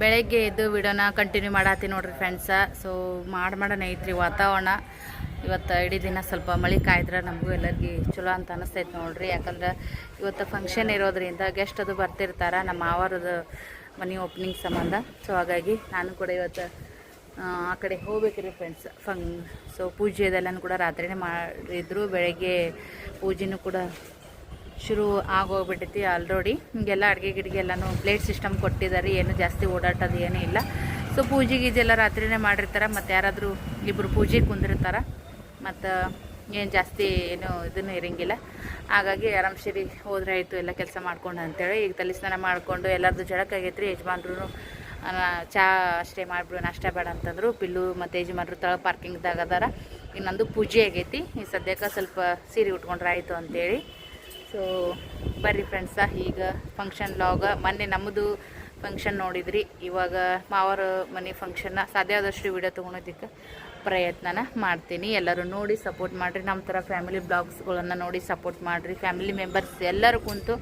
ಬೆಳಗ್ಗೆ ಎದ್ದು ವಿಡಿಯೋನ ಕಂಟಿನ್ಯೂ ಮಾಡತ್ತಿ ನೋಡ್ರಿ ಫ್ರೆಂಡ್ಸ ಸೊ ಮಾಡಿ ಮಾಡೋಣ ಐತ್ರಿ ವಾತಾವರಣ. ಇವತ್ತು ಇಡೀ ದಿನ ಸ್ವಲ್ಪ ಮಳೆ ಕಾಯ್ದ್ರೆ ನಮಗೂ ಎಲ್ಲರಿಗೂ ಚಲೋ ಅಂತ ಅನಿಸ್ತೈತೆ ನೋಡ್ರಿ. ಯಾಕಂದ್ರೆ ಇವತ್ತು ಫಂಕ್ಷನ್ ಇರೋದ್ರಿಂದ ಗೆಸ್ಟ್ ಅದು ಬರ್ತಿರ್ತಾರೆ ನಮ್ಮ ಮಾವರದು ಮನೆ ಓಪನಿಂಗ್ ಸಂಬಂಧ. ಸೊ ಹಾಗಾಗಿ ನಾನು ಕೂಡ ಇವತ್ತು ಆ, ಕಡೆ ಹೋಗ್ಬೇಕ್ರಿ ಫ್ರೆಂಡ್ಸ್ ಫಂಗ್ ಸೊ ಪೂಜೆ ಅದೆಲ್ಲನೂ ಕೂಡ ರಾತ್ರಿನೇ ಮಾಡಿದ್ರು. ಬೆಳಗ್ಗೆ ಪೂಜೆನೂ ಕೂಡ ಶುರು ಆಗೋಗ್ಬಿಟ್ಟೈತಿ ಆಲ್ರೆಡಿ ಹಿಂಗೆಲ್ಲ ಅಡುಗೆ ಗಿಡಿಗೆ ಎಲ್ಲನೂ ಪ್ಲೇಟ್ ಸಿಸ್ಟಮ್ ಕೊಟ್ಟಿದ್ದಾರೆ. ಏನು ಜಾಸ್ತಿ ಓಡಾಟದ ಏನೂ ಇಲ್ಲ. ಸೊ ಪೂಜೆ ಗೀಜೆಲ್ಲ ರಾತ್ರಿನೇ ಮಾಡಿರ್ತಾರೆ. ಮತ್ತು ಯಾರಾದರೂ ಇಬ್ಬರು ಪೂಜೆ ಕುಂದಿರ್ತಾರೆ. ಮತ್ತು ಏನು ಜಾಸ್ತಿ ಏನು ಇದನ್ನು ಇರಂಗಿಲ್ಲ. ಹಾಗಾಗಿ ಆರಾಮ್ ಸರಿ ಹೋದ್ರೆ ಆಯಿತು. ಎಲ್ಲ ಕೆಲಸ ಮಾಡ್ಕೊಂಡು ಅಂತೇಳಿ ಈಗ ತಲೆ ಸ್ನಾನ ಮಾಡಿಕೊಂಡು ಎಲ್ಲರದ್ದು ಜಡಕ್ಕಾಗೈತ್ರಿ ಯಜಮಾನ್ರು ಚಾ ಅಷ್ಟೇ ಮಾಡಿಬಿಡು, ನಾಷ್ಟ ಬೇಡ ಅಂತಂದ್ರು. ಪಿಲ್ಲು ಮತ್ತು ಯಜಮಾನ್ರು ತಳ ಪಾರ್ಕಿಂಗ್ದಾಗ ಅದಾರ. ಇನ್ನೊಂದು ನಂದು ಪೂಜೆ ಆಗೈತಿ. ಈ ಸದ್ಯಕ್ಕೆ ಸ್ವಲ್ಪ ಸೀರೆ ಉಟ್ಕೊಂಡ್ರೆ ಆಯಿತು ಅಂತೇಳಿ. ಸೊ ಬರ್ರಿ ಫ್ರೆಂಡ್ಸ ಈಗ ಫಂಕ್ಷನ್ ಲಾಗ ಮೊನ್ನೆ ನಮ್ಮದು ಫಂಕ್ಷನ್ ನೋಡಿದ್ರಿ. ಇವಾಗ ಮಾವರ ಮನೆ ಫಂಕ್ಷನ್ನ ಸಾಧ್ಯ ಆದಷ್ಟು ವಿಡಿಯೋ ತೊಗೊಳೋದಕ್ಕೆ ಪ್ರಯತ್ನನ ಮಾಡ್ತೀನಿ. ಎಲ್ಲರೂ ನೋಡಿ ಸಪೋರ್ಟ್ ಮಾಡಿರಿ. ನಮ್ಮ ಥರ ಫ್ಯಾಮಿಲಿ ಬ್ಲಾಗ್ಸ್ಗಳನ್ನು ನೋಡಿ ಸಪೋರ್ಟ್ ಮಾಡಿರಿ. ಫ್ಯಾಮಿಲಿ ಮೆಂಬರ್ಸ್ ಎಲ್ಲರೂ ಕುಂತು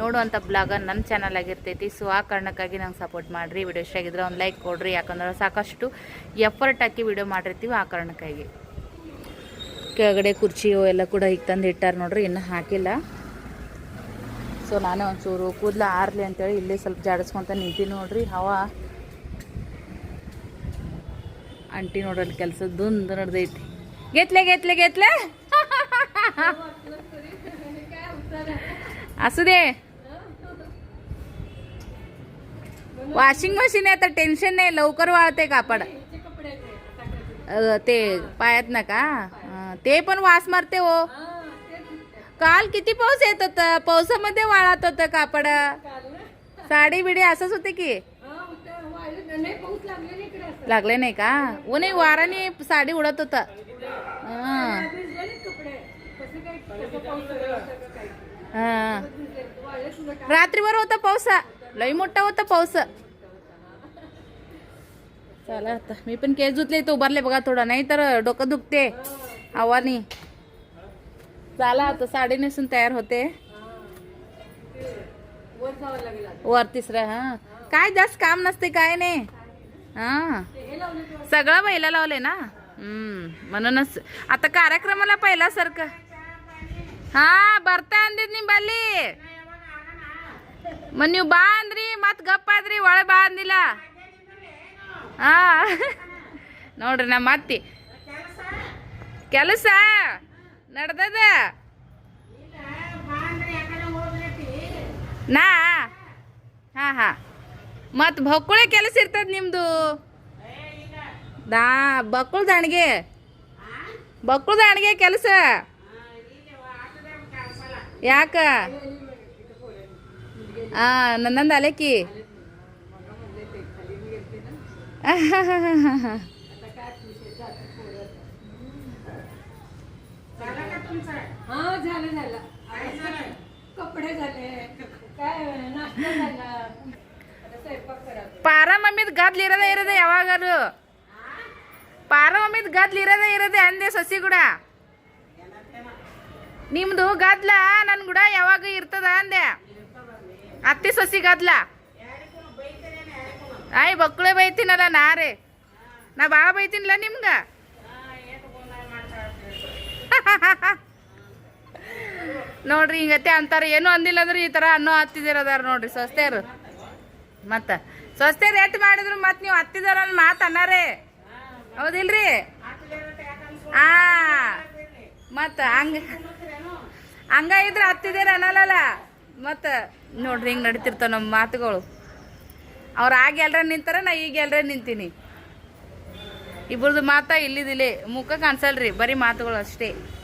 ನೋಡುವಂಥ ಬ್ಲಾಗ ನನ್ನ ಚಾನಲ್ ಆಗಿರ್ತೈತಿ. ಸೊ ಆ ಕಾರಣಕ್ಕಾಗಿ ನಂಗೆ ಸಪೋರ್ಟ್ ಮಾಡಿರಿ. ವಿಡಿಯೋ ಇಷ್ಟ ಆಗಿದ್ರೆ ಒಂದು ಲೈಕ್ ಕೊಡ್ರಿ. ಯಾಕಂದ್ರೆ ಸಾಕಷ್ಟು ಎಫರ್ಟ್ ಹಾಕಿ ವಿಡಿಯೋ ಮಾಡಿರ್ತೀವಿ ಆ ಕಾರಣಕ್ಕಾಗಿ. ಕೆಳಗಡೆ ಕುರ್ಚಿ ಎಲ್ಲ ಕೂಡ ಈಗ ತಂದು ಇಟ್ಟಾರ ನೋಡ್ರಿ. ಇನ್ನೂ ಹಾಕಿಲ್ಲ. ಸೊ ನಾನೇ ಒಂಚೂರು ಕೂದಲ ಆರ್ಲಿ ಅಂತೇಳಿ ಇಲ್ಲೇ ಸ್ವಲ್ಪ ಜಾಡಿಸ್ಕೊಂತ ನಿಂತೀನಿ ನೋಡ್ರಿ ಹವಾ ಅಂಟಿ ನೋಡ್ರಿ ಕೆಲಸ ದುಂದು ನಡೆದೈತಿ ಗೆತ್ಲೆ ಗೆತ್ಲೆ ಗೆತ್ಲೆ असू वॉशिंग मशीन आहे तर टेन्शन नाही लवकर वाळते कापड अ, ते पायात ना का अ, ते पण वास मारते हो काल किती पाऊस येत होता? पावसामध्ये वाळत होतं कापड. साडी बिडी असंच होते की? लागले नाही का? ऊन वाराने साडी उडत होता. रात्रीवर होता पाऊस. लई मोठा होता पाऊस. चला आता. मी पण केस धुतले तो उभारले बघा थोडा. नाही तर डोकं दुखते. आवानी चला आता साडी नेसून तयार होते वर तिसरा हा काय जास्त काम नसते काय नाही हा सगळं पहिला लावले ना हम्म म्हणूनच आता कार्यक्रमाला पहिल्यासारखं ಹಾ ಬರ್ತಾ ಅಂದಿದ್ ನಿಂಬಲ್ಲಿ ಮತ್ ನೀವು ಬಾ ಅಂದ್ರಿ ಮತ್ ಗಪ್ಪ ಆದ್ರಿ ಒಳ ಬಾ ಅಂದಿಲ್ಲ ಹಾ ನೋಡ್ರಿ ನಮ್ಮ ಅತ್ತಿ ಕೆಲಸ ನಡ್ದದ? ನಾ? ಹಾ ಹಾ. ಮತ್ ಬಕ್ಕುಳೆ ಕೆಲಸ ಇರ್ತದ ನಿಮ್ದು? ನಾ ಬಕ್ಕುಳ ದಾಣಿಗೆ ಬಕ್ಕುಳ ದಾಣಿಗೆ ಕೆಲಸ? ಯಾಕ? ಆ ನನ್ನಂದು ಅಲೆಕಿ. हा झालं झालं कपडे झाले काय नाश्ता झाला आता स्वयंपाक करायचा ಪಾರ ಮಮ್ಮಿದ್ ಗದ್ಲ ಇರೋದೇ ಇರೋದೆ ಯಾವಾಗಾರು ಪಾರ ಮಮ್ಮಿದ್ ಗದ್ಲ ಇರೋದೇ ಇರೋದೆ ಅಂದೆ ಸಸಿ ಕೂಡ ನಿಮ್ದು ಗದ್ಲ ನನ್ ಕೂಡ ಯಾವಾಗ ಇರ್ತದ ಅಂದೆ ಅತ್ತಿ ಸಸಿ ಗದ್ಲ ಆಯ್ ಬಕ್ಕಳೆ ಬೈತೀನಲ್ಲ ನಾ ರೀ ನಾ ಭಾಳ ಬೈತೀನಿಲ್ಲ ನಿಮ್ಗ ನೋಡ್ರಿ ಹಿಂಗತ್ತೆ ಅಂತಾರೆ, ಏನೂ ಅಂದಿಲ್ಲ ಅಂದ್ರೆ ಈ ಥರ ಅನ್ನೋ ಹತ್ತಿದಿರದಾರ ನೋಡ್ರಿ ಸ್ವಸ್ಥರು ಮತ್ತೆ ಸ್ವಸ್ಥೆ ರೇಟ್ ಮಾಡಿದ್ರು ಮತ್ತೆ ನೀವು ಹತ್ತಿದಾರ ಮಾತು ಅನ್ನಾರೇ. ಹೌದಿಲ್ರಿ? ಆ, ಮತ್ತ, ಹಂಗ ಹಂಗ ಇದ್ರ ಹತ್ತಿದೇರ ಅನ್ನಲ್ಲ ಮತ್ತ, ನೋಡ್ರಿ, ಹಿಂಗೆ ನಡೀತಿರ್ತಾವ ನಮ್ಮ ಮಾತುಗಳು. ಅವ್ರು ಆಗ ಎಲ್ರ ನಿಂತಾರ, ನಾ ಈಗ ಎಲ್ರ ನಿಂತೀನಿ. ಇಬ್ರದ್ದು ಮಾತಾ ಇಲ್ಲಿದಿಲ್ಲ. ಮುಖ ಕಾಣಿಸಲ್ರಿ, ಬರೀ ಮಾತುಗಳು ಅಷ್ಟೇ.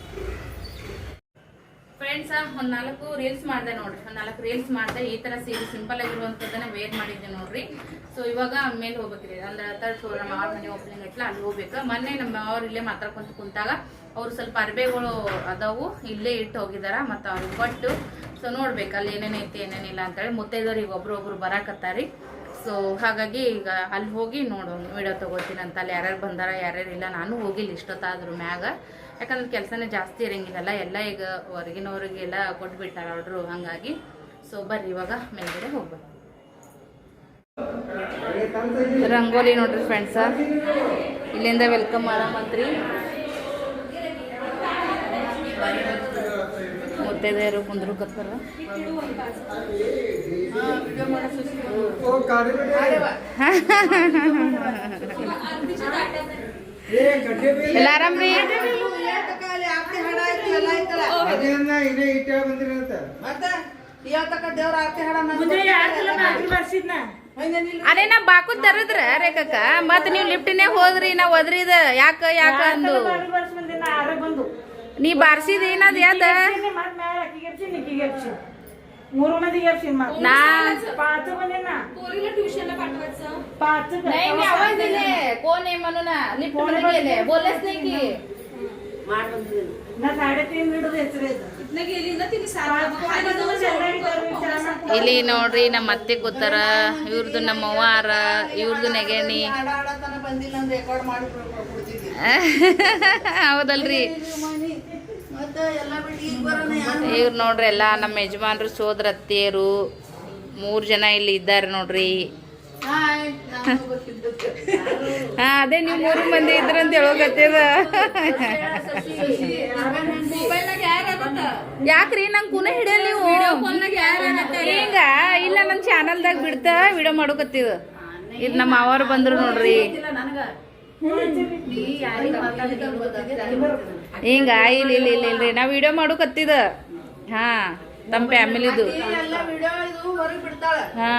ಫ್ರೆಂಡ್ಸ್ ಒಂದ್ ನಾಲ್ಕು ರೀಲ್ಸ್ ಮಾಡಿದೆ ನೋಡ್ರಿ. ಒಂದ್ ನಾಲ್ಕು ರೀಲ್ಸ್ ಮಾಡಿದೆ. ಈ ತರ ಸೀರೆ ಸಿಂಪಲ್ ಆಗಿರುವಂತದನ್ನ ವೇರ್ ಮಾಡಿದ್ದೆ ನೋಡ್ರಿ. ಸೊ ಇವಾಗ ಮೇಲೆ ಹೋಗ್ಬೇಕ್ರಿ. ಅಂದ್ರೆ ತರ್ಡ್ ಫ್ಲೋರ್ ನಮ್ಮ ಅವ್ರ ಮನೆ ಓಪನಿಂಗ್ ಇಟ್ಲ ಅಲ್ಲಿ ಹೋಗ್ಬೇಕು. ಮೊನ್ನೆ ನಮ್ಮ ಅವ್ರು ಇಲ್ಲೇ ಮಾತಾಡ್ಕೊಂತ ಕುಂತಾಗ ಅವ್ರು ಸ್ವಲ್ಪ ಅರ್ಬೆಗಳು ಅದಾವು, ಇಲ್ಲೇ ಇಟ್ಟು ಹೋಗಿದಾರ. ಮತ್ತು ಅವ್ರು ಕೊಟ್ಟು ಸೊ ನೋಡ್ಬೇಕು ಅಲ್ಲಿ ಏನೇನೈತಿ ಏನೇನಿಲ್ಲ ಅಂತೇಳಿ ಮುತ್ತೈದವ್ರಿಗೆ ಒಬ್ರು ಒಬ್ರು ಬರಾಕತ್ತಾರಿ. ಸೊ ಹಾಗಾಗಿ ಈಗ ಅಲ್ಲಿ ಹೋಗಿ ನೋಡು ವಿಡಿಯೋ ತಗೋತೀನಿ ಅಂತ. ಅಲ್ಲಿ ಯಾರ್ಯಾರು ಬಂದಾರ, ಯಾರ್ಯಾರು ಇಲ್ಲ. ನಾನು ಹೋಗಿಲ್ಲ ಇಷ್ಟೊತ್ತಾದ್ರೂ ಮ್ಯಾಗ. ಯಾಕಂದ್ರೆ ಕೆಲಸನೇ ಜಾಸ್ತಿ ಇರಂಗಿಲ್ಲಲ್ಲ ಎಲ್ಲ ಈಗ ಹೊರಗಿನವ್ರಿಗೆಲ್ಲ ಕೊಟ್ಬಿಟ್ಟಾರ ಆರ್ಡ್ರು ಹಾಗಾಗಿ. ಸೊ ಬರ್ರಿ ಇವಾಗ ಮೇಲ್ಗಡೆ ಹೋಗ್ಬೇಕು ರಂಗೋಲಿ ನೋಡ್ರಿ ಫ್ರೆಂಡ್ಸ ಇಲ್ಲಿಂದ ವೆಲ್ಕಮ್ ಮಾಡಮಂತ್ರಿ ಮುತ್ತೈದೆಯರು ಕುಂದ್ರು ಕತ್ತಾರ. ಎಲ್ಲ ಆರಾಮ್ರಿ ಇದೇ ಇಟ್ಟ ಬಂದಿರಂತ ಅದೇ ನಾ ಬಾಕು ತರದ್ರ ರೇಖಕ್ಕ ಮತ್ ನೀವು ಲಿಫ್ಟಿನೇ ಹೋದ್ರಿ ನಾ ಒದ್ರಿದ ಯಾಕ ಯಾಕ ಅಂದು ನೀ ಬಾರ್ಸಿದ ಏನದ ಯಾದ ಮೂರು ಮಂದಿ ಗೆಲ್ಸಿನ್ ಮಾ ನಾ पाच म्हणजे ना पाच नाही मी आवाज दिले कोण आहे म्हणून लिफ्ट मध्ये गेले बोलच नाही की ಇಲ್ಲಿ ನೋಡ್ರಿ ನಮ್ಮ ಅತ್ತೆ ಕೂತಾರ ಇವ್ರದ್ದು ನಮ್ಮ ಅವ್ವಾರ ಇವ್ರದ್ದು ನೆಗೆಣಿ ಹೌದಲ್ರಿ. ಇವ್ರು ನೋಡ್ರಿ ಎಲ್ಲ ನಮ್ಮ ಯಜಮಾನ್ರು ಸೋದ್ರ ಅತ್ತೆಯರು ಮೂರು ಜನ ಇಲ್ಲಿ ಇದ್ದಾರೆ ನೋಡ್ರಿ. ಹಾ ಅದೇ ನೀವು ಮೂರು ಮಂದಿ ಇದ್ರಂತ ಹೇಳೋಗತ್ತದ ಯಾಕ್ರಿ? ನಂಗೆ ಕುನ ಹಿಡಿಯಲ್ಲ ನೀವು. ಹಿಂಗ ಇಲ್ಲ ನನ್ನ ಚಾನಲ್ದಾಗ ಬಿಡ್ತ ವಿಡಿಯೋ ಮಾಡೋಕತ್ತಿದ ಇದು ನಮ್ಮ ಅವರು ಬಂದ್ರು ನೋಡ್ರಿ. ಹಿಂಗ ಇಲ್ಲ ಇಲ್ಲ ಇಲ್ಲ ಇಲ್ರಿ ನಾವು ವಿಡಿಯೋ ಮಾಡೋಕತ್ತಿದ ಹಾ ತಮ್ಮ ಫ್ಯಾಮಿಲಿದು ಹಾ.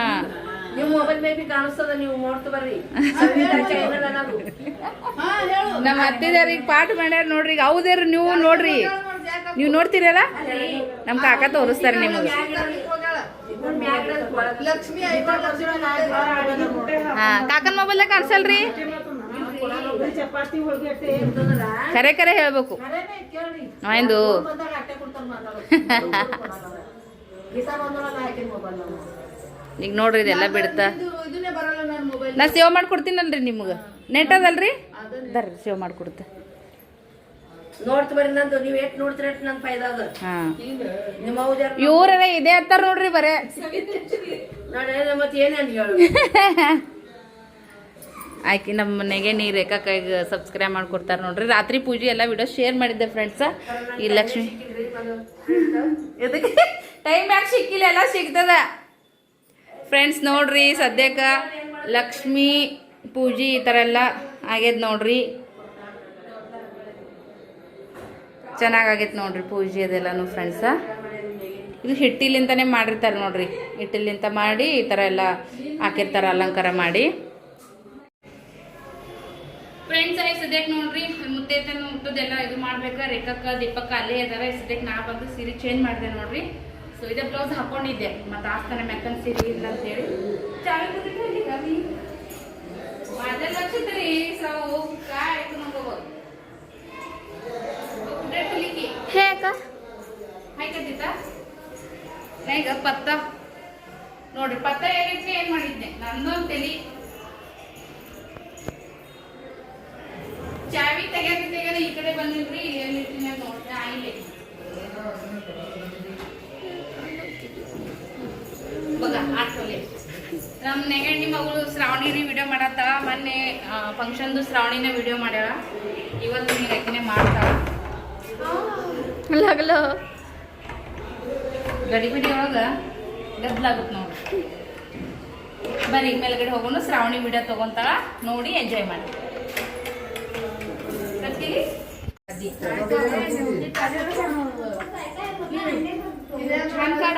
ನೀವು ಮೊಬೈಲ್ ಮೇಲೆ ಕಾಣಿಸ್ತದ ನೀವು ನೋಡ್ತು ಬರ್ರಿ. ನಮ್ಮ ಅತ್ತಿದಾರ ಈಗ ಪಾಠ ಮಾಡ್ಯಾರ ನೋಡ್ರಿ ಈಗ ಹೌದೇರಿ ನೀವು ನೋಡ್ರಿ. ನೀವು ನೋಡ್ತೀರಲ್ಲ? ನಮ್ಮ ಕಾಕ ತೋರಿಸ್ತಾರೆ ನಿಮಗೆ. ಹಾ ಕಾಕನ್ ಮೊಬೈಲ್ ಕಾಣಿಸಲ್ರಿ? ಕರೆ ಕರೆ ಹೇಳ್ಬೇಕು. ಆಯ್ದು ಈಗ ನೋಡ್ರಿ ಇದೆಲ್ಲ ಬಿಡ್ತಾ. ಇದನ್ನೇ ಬರಲ್ಲ ನನ್ನ ಮೊಬೈಲ್ ನಾ ಸೇವ್ ಮಾಡ್ಕೊಡ್ತೀನಲ್ರಿ ನಿಮ್ಗೆ. ನೆಟ್ ಅದಲ್ರಿ ಬರ್ರಿ ಸೇವ್ ಮಾಡ್ಕೊಡ್ತೆ. ನೋಡ್ತು ಬರ್ರಿ ನಂದು ನೀವ್ ಎಷ್ಟ್ ನೋಡ್ತೀರ ಎಷ್ಟ್ ನನ್ ಫೈದಾ ಅದ. ಹಾ. ನಿಮ್ಮ ಅವ್ರ ಇವ್ರೇ ಇದೇ ಹತ್ತಾರ ನೋಡ್ರಿ ಬರೇ. ನಾಳೆ ಮತ್ತೆ ಏನೇನ್ ಹೇಳು. ಆಯ್ಕೆ ನಮ್ಮ ಮನೆಗೆ ನೀ ರೇಖಾ ಸಬ್ಸ್ಕ್ರೈಬ್ ಮಾಡ್ಕೊಡ್ತಾರೆ ನೋಡ್ರಿ. ರಾತ್ರಿ ಪೂಜೆ ಎಲ್ಲ ವಿಡಿಯೋ ಶೇರ್ ಮಾಡಿದ್ದೆ ಫ್ರೆಂಡ್ಸ ಈ ಲಕ್ಷ್ಮಿ ಟೈಮ್ ಯಾಕೆ ಸಿಕ್ಕಿಲ್ಲ ಎಲ್ಲ ಸಿಗ್ತದ. ಫ್ರೆಂಡ್ಸ್ ನೋಡ್ರಿ, ಸದ್ಯಕ್ಕ ಲಕ್ಷ್ಮಿ ಪೂಜೆ ಈ ಥರ ಎಲ್ಲ ಆಗ್ಯದ ನೋಡ್ರಿ. ಚೆನ್ನಾಗಾಗೈತೆ ನೋಡ್ರಿ ಪೂಜೆ ಅದೆಲ್ಲನೂ ಫ್ರೆಂಡ್ಸ ಇದು ಹಿಟ್ಟಿಲಿಂತನೇ ಮಾಡಿರ್ತಾರೆ ನೋಡ್ರಿ. ಹಿಟ್ಟಿಲಿಂದ ಮಾಡಿ ಈ ಥರ ಎಲ್ಲ ಹಾಕಿರ್ತಾರೆ, ಅಲಂಕಾರ ಮಾಡಿ. ಫ್ರೆಂಡ್ಸ್ ಆಗಿ ಸದ್ಯಕ್ಕೆ ನೋಡ್ರಿ ಮುತ್ತೈತನ ಊಟದೆಲ್ಲ ಇದು ಮಾಡ್ಬೇಕು? ರೇಖಕ್ಕ, ದೀಪಕ್ಕ ಅಲ್ಲೇ ಇದಾರೆ ಸದ್ಯಕ್ಕೆ ನಾ ಬಂದು ಸೀರೆ ಚೇಂಜ್ ಮಾಡಿದೆ ನೋಡ್ರಿ. ಸೊ ಇದೇ ಬ್ಲೌಸ್ ಹಾಕೊಂಡಿದ್ದೆ. ಮತ್ತೆ ಆಸ್ತಾನೆ ಮೆಕ್ಕನ್ ಸೀರೆ ಇಲ್ಲ ಅಂತ ಹೇಳಿ. ಹೇ ನೈಗ ಪತ್ತ. ನೋಡ್ರಿ ಪತ್ತ ಏರಿದ್ರೆ ಏನು ಮಾಡಿದ್ದೆ? ನಂದೊಂದು ಚಾವಿ ತೆಗೆದ ತೆಗೆದ ಈ ಕಡೆ ಬಂದಿದ್ರಿ ಏನು ಇಟ್ಟಿನ ನೋಡ್ತಾ ನಮ್ಮ ನೆಗಣ್ಣಿ ಮಗಳು ಶ್ರಾವಣಿ ರೀ ವಿಡಿಯೋ ಮಾಡತ್ತ. ಮೊನ್ನೆ ಫಂಕ್ಷನ್ದು ಶ್ರಾವಣಿನ ವಿಡಿಯೋ ಮಾಡ್ಯಾಳ. ಇವತ್ತು ನೀನು ಯಾಕೆ ಮಾಡ್ತಾಳ ಗಡಿ ಬಿಡಿ ಅವಾಗ. ಗದ್ಲಾಗುತ್ತೆ ನೋಡಿ. ಬರಿ ಮೇಲ್ಗಡೆ ಹೋಗೋಣ. ಶ್ರಾವಣಿ ವಿಡಿಯೋ ತಗೊಂತಾಳ. ನೋಡಿ ಎಂಜಾಯ್ ಮಾಡಿ. ಕಡ?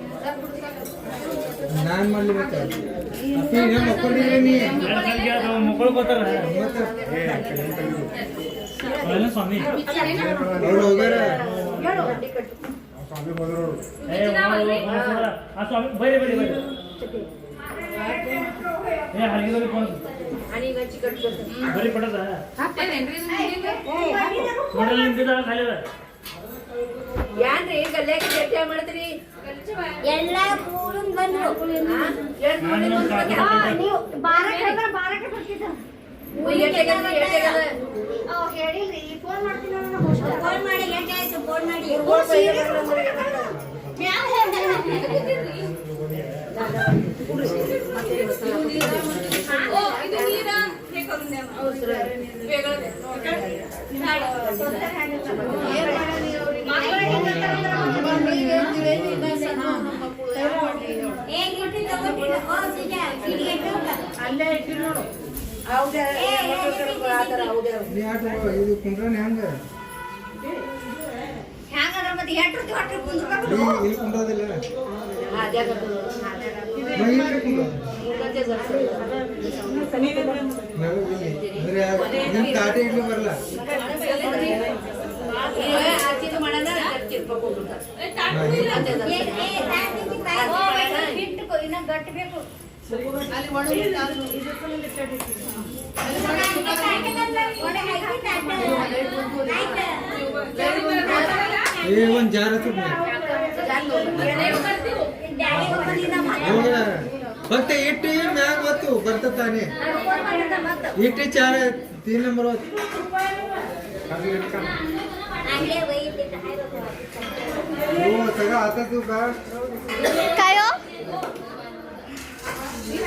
ನಾನು ಮಾಡ್ಲಿಬೇಕು ಅಪ್ಪಿ ಮಕ್ಕಳಿಗೆ ನೀ? ಮಕ್ಕಳ್ಕೋತಾರ ಸ್ವಾಮಿ ಅವ್ರು ಹೋಗ್ಯಾರ? ಸ್ವಾಮಿ ಸ್ವಾಮಿ ಏ ಬರಿ ಯಾನ್ರಿ ಎಲ್ಲ ಕೂಡನ್ ಬಂದ್ರು ಎರಡು ನೋಡಿ ನಾನು ಒಂದು ಕಾಫಿ ಹಾ, ಹಾಕ್ತೀನಿ. ನೀವು ಬಾರಕ್ಕೆ ಅಂದ್ರೆ ಬಾರಕ್ಕೆ ಬರ್ತಿದ್ದ ಎಟ್ಟೆಗದ ಎಟ್ಟೆಗದ ಹೇಳಿಲ್ರಿ ಫೋನ್ ಮಾಡ್ತೀನಿ ಫೋನ್ ಮಾಡಿ ಎಷ್ಟೇ ಆಯ್ತು ಫೋನ್ ಮಾಡಿ ಊರ್ಗೋಳ್ ಬೈಯ ಬರ್ಲ ಮನೆಗೆ ಬರ್ಲ. ಏ ಗಿಟ್ಟಿ ತಗೊಂಡಿಲ್ಲ ಓ ಸಿಜ ಕಿಡಿಗೆ ಅಲ್ಲೇ ಆತರ ಇದು ಹಾ ಬರಲ್ಲ ಇನ್ನ ಗಟ್ಟಬೇಕು ಏ ಒಂದ್ ಜಾರ ತುಪ್ಪ ಹೋಗ್ಯಾರ ಫಕ್ತ ಇಟ್ಟು ಮ್ಯಾಗ ಹೊತ್ತು ಬರ್ತ ತಾನೇ ಇಟ್ಟು ಚಾರ ತೀನ್ ನಂಬರ್ ಹೊತ್ತು ಓ ಸಗ ಆತ ತೂಕ काय हो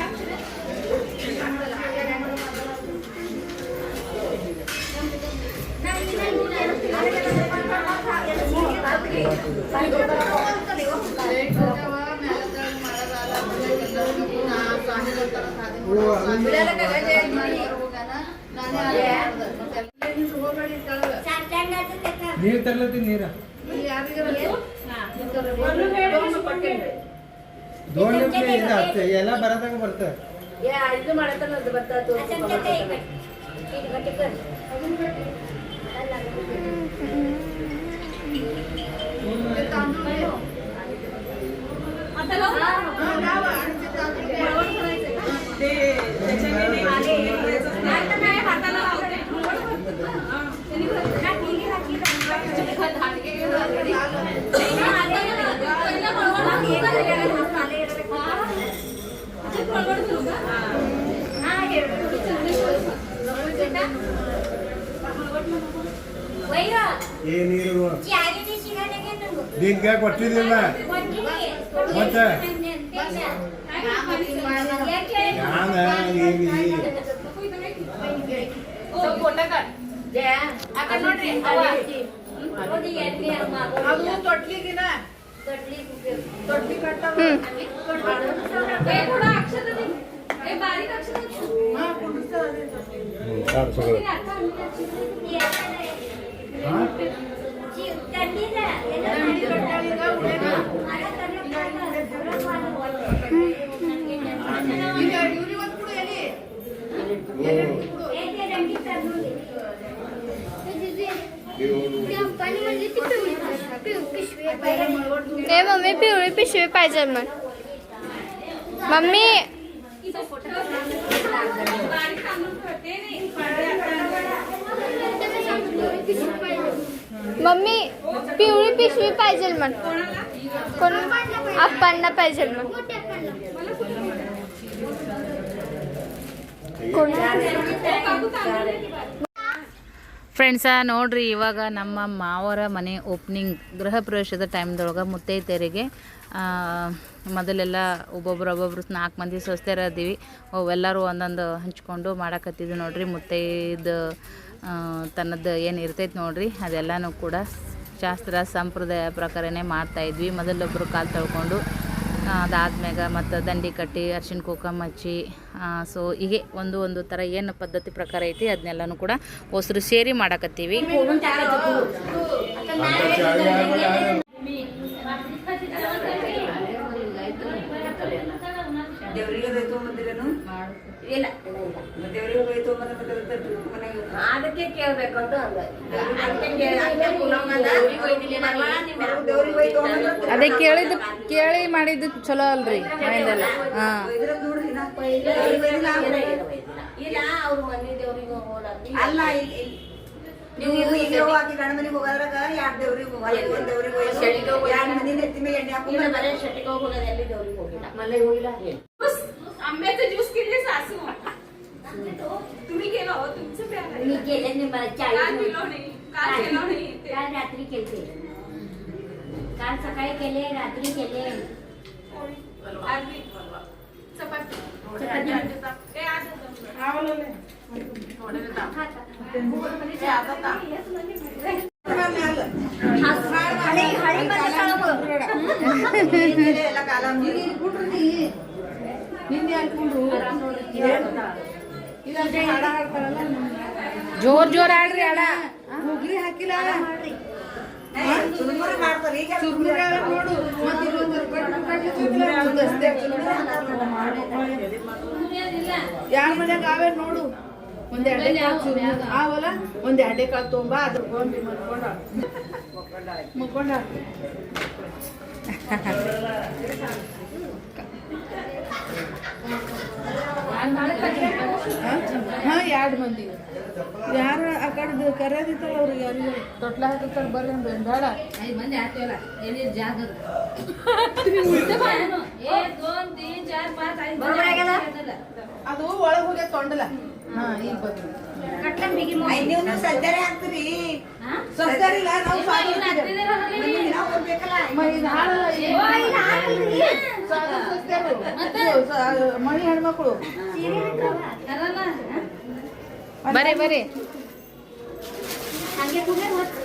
ಓ ಅದನ್ನ ನೀರ್ ತರ್ಲತ್ತಿ ನೀರ ದೋಣಿ ಇದು ಹತ್ತು ಎಲ್ಲ ಬರದಾಗ ಬರ್ತ ಇದು ಮಾಡತ್ತಲ್ಲ ಅದು ಬರ್ತಾ ते ನಿಂಗೆ ಕೊಟ್ಟಿದ್ದಿಲ್ಲ ಮತ್ತೆ? ನಾನು ಏನು ಜಯ ए मम्मी पिवळी पिशवी पाहिजे मग मम्मी मम्मी पिवळी पिशवी पाहिजे म्हण कोण अप्पांना पाहिजे म्हण कोण ಫ್ರೆಂಡ್ಸ ನೋಡ್ರಿ ಇವಾಗ ನಮ್ಮ ಮಾವರ ಮನೆ ಓಪ್ನಿಂಗ್ ಗೃಹ ಪ್ರವೇಶದ ಟೈಮ್ದೊಳಗೆ ಮುತ್ತೈದೆಯರಿಗೆ ಮೊದಲೆಲ್ಲ ಒಬ್ಬೊಬ್ರು ಒಬ್ಬೊಬ್ರು ನಾಲ್ಕು ಮಂದಿ ಸ್ವಸ್ಥರ ಅದೀವಿ ಅವೆಲ್ಲರೂ ಒಂದೊಂದು ಹಂಚ್ಕೊಂಡು ಮಾಡಕತ್ತಿದ್ವಿ ನೋಡ್ರಿ ಮುತ್ತೈದ ತನ್ನದ್ದು ಏನು ಇರ್ತೈತೆ ನೋಡ್ರಿ, ಅದೆಲ್ಲನೂ ಕೂಡ ಶಾಸ್ತ್ರ ಸಂಪ್ರದಾಯ ಪ್ರಕಾರನೇ ಮಾಡ್ತಾಯಿದ್ವಿ ಮೊದಲೊಬ್ಬರು ಕಾಲು ತೊಳ್ಕೊಂಡು ಅದಾದ್ಮ್ಯಾಗ ಮತ್ತು ದಂಡಿ ಕಟ್ಟಿ ಅರ್ಶಿನ ಕುಕಮ್ ಹಚ್ಚಿ ಸೊ ಹೀಗೆ ಒಂದು ಒಂದು ಥರ ಏನು ಪದ್ಧತಿ ಪ್ರಕಾರ ಐತಿ ಅದನ್ನೆಲ್ಲನೂ ಕೂಡ ಹೊಸರು ಸೇರಿ ಮಾಡಕತ್ತೀವಿ ಅಂತ ಚಾವಿ ಆದ್ಮೇಲೆ ದೇವರಿಗೆ ಹೋಯ್ತು ಬಂದಿರೇನು ಇಲ್ಲ. ಅದಕ್ಕೆ ಕೇಳ್ಬೇಕು ಅಂತ ಅಂದ ಕೇಳಿದ. ಕೇಳಿ ಮಾಡಿದ್ದು ಚಲೋ ಅಲ್ರಿ ಮೈಂದೆಲ್ಲ ಹಾಂ. ಇಲ್ಲ ಅವ್ರ ಮನೆ ದೇವ್ರಿಗೆ ಹೋಗೋಣ ಅಲ್ಲ ನೀವು ಈಗ ಹೋಗಿ ಗಣಮನಿಗೆ ಮನೆಗೆ ಹೋಗೋದ್ರಾಗ ಯಾರ್ ದೇವ್ರಿಗೆ ಹೋಗಿ ಒಂದ್ ದೇವ್ರಿಗೆ ಹೋಗಿ ಯಾರ್ ಮನೆ ನೆತ್ತಿ ಮೇಲೆ ಎಣ್ಣೆ ಹಾಕೊಂಡ್ ಬರೇ ಶೆಟ್ಟಿಗೆ ಎಲ್ಲಿ ದೇವ್ರಿಗೆ ಹೋಗಿಲ್ಲ? ಮಲ್ಲೆ ಹೋಗಿಲ್ಲ? आंब्याचा ज्यूस केले सासू. तुम्ही केलं हो तुमचं प्यार आहे. मी केले नाही मला काल चाळीस केलं नाही? काल केलं नाही ते. काल रात्री केले काल सकाळी केले रात्री केले. चपाती. चपाती. ए, आज होतं. हळी हळी ನಿನ್ನೆ ಜೋರ್ ಜೋರ್ ಆಡ್ರಿ ಅಡ ಮುಗ್ರಿ ಹಾಕಿಲ್ಲ. ನೋಡು. ಯಾರ ಮನ್ಯಾಗ ಅವೇ ನೋಡು. ಒಂದ್ ಎಡೆ ಆವಲ್ಲ ಒಂದ್ ಎಡೆ ಕಾಲ್ ತುಂಬಾ ಅದ್ರ ಗೊಂಬಿ ಮಲ್ಕೊಂಡ ಮಲ್ಕೊಂಡ ಹಾ ಎರಡು ಮಂದಿ. ಯಾರು ಆ ಕಡೆ ಕರೆದಿತ್ತಲ್ಲ ಅವ್ರಿಗೆ ಅಲ್ಲಿ ತೊಟ್ಲ ಹಾಕಿರ್ತಾರೆ ಬರ್ರಿ ಅಂದ್ರೆ. ಬೇಡ. ಐದು ಮಂದಿ ಆಗ್ತೀವಲ್ಲ ಏನೇ ಜಾಗ ಅದು ಒಳಗೆ ಹೋಗ್ಯ ತೊಂಡಲ ಹಾ ಈಗ ಬಂತು ನೀವು ಸಜ್ಜರೆ ಹಾಕ್ತೀರಿ. ಸಸ್ತಾರಿಲ್ಲ ನಾವು ಮಣಿ ಹೆಣ್ಮಕ್ಳು. ಬರ್ರಿ ಬರ್ರಿ ಹಂಗೆ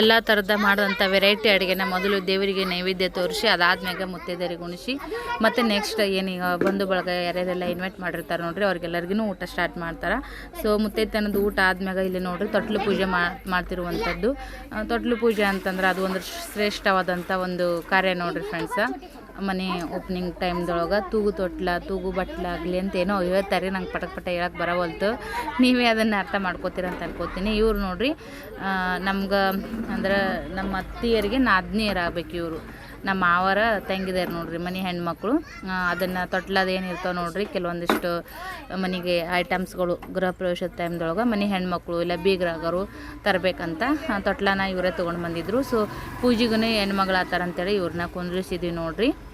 ಎಲ್ಲ ಥರದ ಮಾಡಿದಂಥ ವೆರೈಟಿ ಅಡುಗೆನ ಮೊದಲು ದೇವರಿಗೆ ನೈವೇದ್ಯ ತೋರಿಸಿ, ಅದಾದ್ಮ್ಯಾಗ ಮುತ್ತೈದೆಯರಿಗೆ ಉಣಿಸಿ, ಮತ್ತು ನೆಕ್ಸ್ಟ್ ಏನೀಗ ಬಂಧು ಬಳಗ ಯಾರ್ಯಾರೆಲ್ಲ ಇನ್ವೈಟ್ ಮಾಡಿರ್ತಾರೆ ನೋಡ್ರಿ ಅವ್ರಿಗೆಲ್ಲರಿಗೂ ಊಟ ಸ್ಟಾರ್ಟ್ ಮಾಡ್ತಾರೆ. ಸೊ ಮುತ್ತೈತನದ ಊಟ ಆದ್ಮ್ಯಾಗ ಇಲ್ಲಿ ನೋಡ್ರಿ, ತೊಟ್ಲು ಪೂಜೆ ಮಾಡ್ತಿರುವಂಥದ್ದು ತೊಟ್ಲು ಪೂಜೆ ಅಂತಂದ್ರೆ ಅದು ಒಂದು ಶ್ರೇಷ್ಠವಾದಂಥ ಒಂದು ಕಾರ್ಯ ನೋಡ್ರಿ ಫ್ರೆಂಡ್ಸ ಮನೆ ಓಪನಿಂಗ್ ಟೈಮ್ದೊಳಗೆ ತೂಗು ತೊಟ್ಲ, ತೂಗು ಬಟ್ಲಾಗಲಿ ಅಂತ ಏನೋ ಹೇಳ್ತಾರೆ. ನಂಗೆ ಪಟಕ್ ಪಟ ಹೇಳಕ್ಕೆ ಬರವಲ್ತು. ನೀವೇ ಅದನ್ನು ಅರ್ಥ ಮಾಡ್ಕೋತೀರ ಅಂತ ಅನ್ಕೋತೀನಿ. ಇವ್ರು ನೋಡಿರಿ ನಮ್ಗೆ ಅಂದ್ರೆ ನಮ್ಮ ಅತ್ತಿಯರಿಗೆ ನಾದ್ನಿಯರಾಗಬೇಕು ಇವರು. ನಮ್ಮ ಮಾವರ ತಂಗಿದಾರೆ ನೋಡ್ರಿ ಮನೆ ಹೆಣ್ಮಕ್ಳು. ಅದನ್ನು ತೊಟ್ಲದ ಏನಿರ್ತಾವೆ ನೋಡ್ರಿ ಕೆಲವೊಂದಿಷ್ಟು ಮನೆಗೆ ಐಟಮ್ಸ್ಗಳು ಗೃಹ ಪ್ರವೇಶದ ಟೈಮ್ದೊಳಗೆ ಮನೆ ಹೆಣ್ಮಕ್ಳು ಇಲ್ಲ ಬೀಗರಾಗರು ತರಬೇಕಂತ ಆ, ತೊಟ್ಲನ ಇವರೇ ತೊಗೊಂಡು ಬಂದಿದ್ರು. ಸೊ ಪೂಜೆಗೂ ಹೆಣ್ಮಗಳು ಆತಾರ ಅಂತೇಳಿ ಇವ್ರನ್ನ ಕುಂದ್ರಿಸಿದ್ವಿ ನೋಡ್ರಿ. ಆ,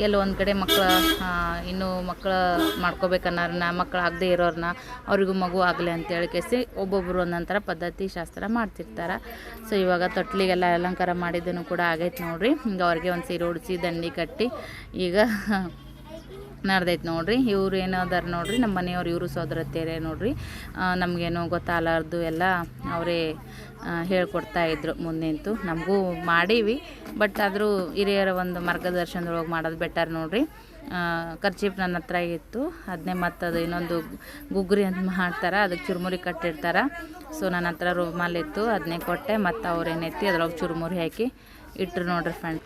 ಕೆಲವೊಂದು ಕಡೆ ಮಕ್ಕಳ ಇನ್ನೂ ಮಕ್ಕಳು ಮಾಡ್ಕೋಬೇಕನ್ನೋರನ್ನ ಮಕ್ಕಳು ಆಗದೆ ಇರೋರನ್ನ ಅವ್ರಿಗೂ ಮಗು ಆಗಲಿ ಅಂತೇಳಿ ಕೇಸಿ ಒಬ್ಬೊಬ್ಬರು ಒಂದೊಂಥರ ಪದ್ಧತಿ ಶಾಸ್ತ್ರ ಮಾಡ್ತಿರ್ತಾರೆ. ಸೊ ಇವಾಗ ತೊಟ್ಲಿಗೆಲ್ಲ ಅಲಂಕಾರ ಮಾಡಿದ್ದನ್ನು ಕೂಡ ಆಗೈತೆ ನೋಡಿರಿ. ಹಿಂಗೆ ಅವ್ರಿಗೆ ಒಂದು ಸೀರೆ ಉಡಿಸಿ, ದಂಡಿ ಕಟ್ಟಿ ಈಗ ನಡ್ದೈತೆ ನೋಡ್ರಿ. ಇವ್ರು ಏನೋ ಅದಾರ ನೋಡ್ರಿ ನಮ್ಮ ಮನೆಯವ್ರು ಇವರು ಸೋದರತ್ತೇರೆ ನೋಡ್ರಿ. ನಮಗೇನು ಗೊತ್ತಾಗಲಾರ್ದು ಎಲ್ಲ ಅವರೇ ಹೇಳ್ಕೊಡ್ತಾ ಇದ್ರು ಮುಂದಿಂತು. ನಮಗೂ ಮಾಡೀವಿ, ಬಟ್ ಆದರೂ ಹಿರಿಯರ ಒಂದು ಮಾರ್ಗದರ್ಶನದೊಳಗೆ ಮಾಡೋದು ಬೆಟರ್ ನೋಡ್ರಿ. ಖರ್ಚೀಪ್ ನನ್ನ ಹತ್ರ ಇತ್ತು. ಅದನ್ನೇ ಮತ್ತು ಅದು ಇನ್ನೊಂದು ಗುಗ್ರಿ ಅಂತ ಮಾಡ್ತಾರೆ ಅದಕ್ಕೆ ಚುರುಮುರಿ ಕಟ್ಟಿರ್ತಾರೆ. ಸೊ ನನ್ನ ಹತ್ರ ರೂಮಲ್ಲಿತ್ತು ಅದನ್ನೇ ಕೊಟ್ಟೆ. ಮತ್ತು ಅವ್ರೇನೈತಿ ಅದ್ರೊಳಗೆ ಚುರುಮುರಿ ಹಾಕಿ ಇಟ್ಟರು ನೋಡ್ರಿ ಫ್ರೆಂಡ್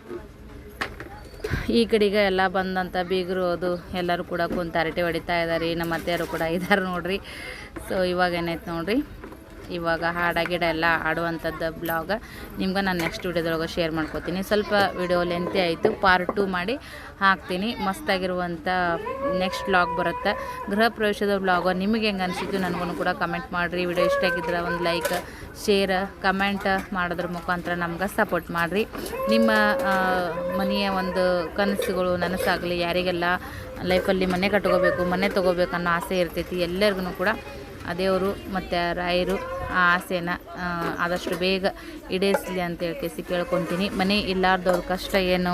ಈ ಕಡೆಗೆ ಎಲ್ಲ ಬಂದಂಥ ಬೀಗರು ಅದು ಎಲ್ಲರೂ ಕೂಡ ಕುಂತು ಹೊಡಿತಾ ಇದ್ದಾರೆ ನಮ್ಮ ಅತ್ತೆಯರು ಕೂಡ ಇದ್ದಾರೆ ನೋಡ್ರಿ. ಸೊ ಇವಾಗ ಏನಾಯ್ತು ನೋಡ್ರಿ? ಇವಾಗ ಹಾಡ ಗಿಡ ಎಲ್ಲ ಆಡುವಂಥದ್ದು ಬ್ಲಾಗ ನಿಮ್ಗೆ ನಾನು ನೆಕ್ಸ್ಟ್ ವೀಡಿಯೋದೊಳಗೆ ಶೇರ್ ಮಾಡ್ಕೋತೀನಿ. ಸ್ವಲ್ಪ ವಿಡಿಯೋ ಲೆಂತಿ ಆಯಿತು ಪಾರ್ಟ್ ಟು ಮಾಡಿ ಹಾಕ್ತೀನಿ. ಮಸ್ತಾಗಿರುವಂಥ ನೆಕ್ಸ್ಟ್ ಬ್ಲಾಗ್ ಬರುತ್ತೆ. ಗೃಹ ಪ್ರವೇಶದ ಬ್ಲಾಗ ನಿಮಗೆ ಹೆಂಗೆ ಅನಿಸಿತು ನನಗೂ ಕೂಡ ಕಮೆಂಟ್ ಮಾಡಿರಿ. ವಿಡಿಯೋ ಇಷ್ಟ ಆಗಿದ್ರೆ ಒಂದು ಲೈಕ್ ಶೇರ್ ಕಮೆಂಟ್ ಮಾಡೋದ್ರ ಮುಖಾಂತರ ನಮ್ಗೆ ಸಪೋರ್ಟ್ ಮಾಡಿರಿ. ನಿಮ್ಮ ಮನೆಯ ಒಂದು ಕನಸುಗಳು, ನನಸಾಗಲಿ, ಯಾರಿಗೆಲ್ಲ ಲೈಫಲ್ಲಿ ಮನೆ ಕಟ್ಕೋಬೇಕು, ಮನೆ ತೊಗೋಬೇಕು ಅನ್ನೋ ಆಸೆ ಇರ್ತೈತಿ ಎಲ್ಲರಿಗೂ ಕೂಡ. ದೇವರು ಮತ್ತು ರಾಯರು ಆ ಆಸೆನ ಆದಷ್ಟು ಬೇಗ ಈಡೇರಿಸಲಿ ಅಂತ ಹೇಳ್ಕೇಸಿ ಕೇಳ್ಕೊತೀನಿ. ಮನೆ ಇಲ್ಲಾರ್ದವ್ರ ಕಷ್ಟ ಏನು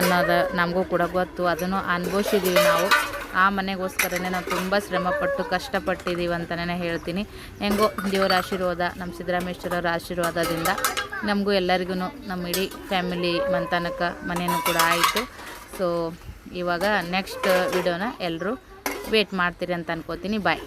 ಅನ್ನೋದು ನಮಗೂ ಕೂಡ ಗೊತ್ತು. ಅದನ್ನು ಅನುಭವಿಸಿದ್ದೀವಿ ನಾವು. ಆ ಮನೆಗೋಸ್ಕರನೇ ನಾವು ತುಂಬ ಶ್ರಮಪಟ್ಟು ಕಷ್ಟಪಟ್ಟಿದ್ದೀವಿ ಅಂತಲೇ ಹೇಳ್ತೀನಿ. ಹೆಂಗೋ ದೇವರ ಆಶೀರ್ವಾದ, ನಮ್ಮ ಸಿದ್ದರಾಮೇಶ್ವರರ ಆಶೀರ್ವಾದದಿಂದ ನಮಗೂ ಎಲ್ಲರಿಗೂ ನಮ್ಮ ಇಡೀ ಫ್ಯಾಮಿಲಿ ಮಂತನಕ ಮನೆಯೂ ಕೂಡ ಆಯಿತು. ಸೊ ಇವಾಗ ನೆಕ್ಸ್ಟ್ ವಿಡಿಯೋನ ಎಲ್ಲರೂ ವೇಟ್ ಮಾಡ್ತೀರಿ ಅಂತ ಅನ್ಕೋತೀನಿ. ಬಾಯ್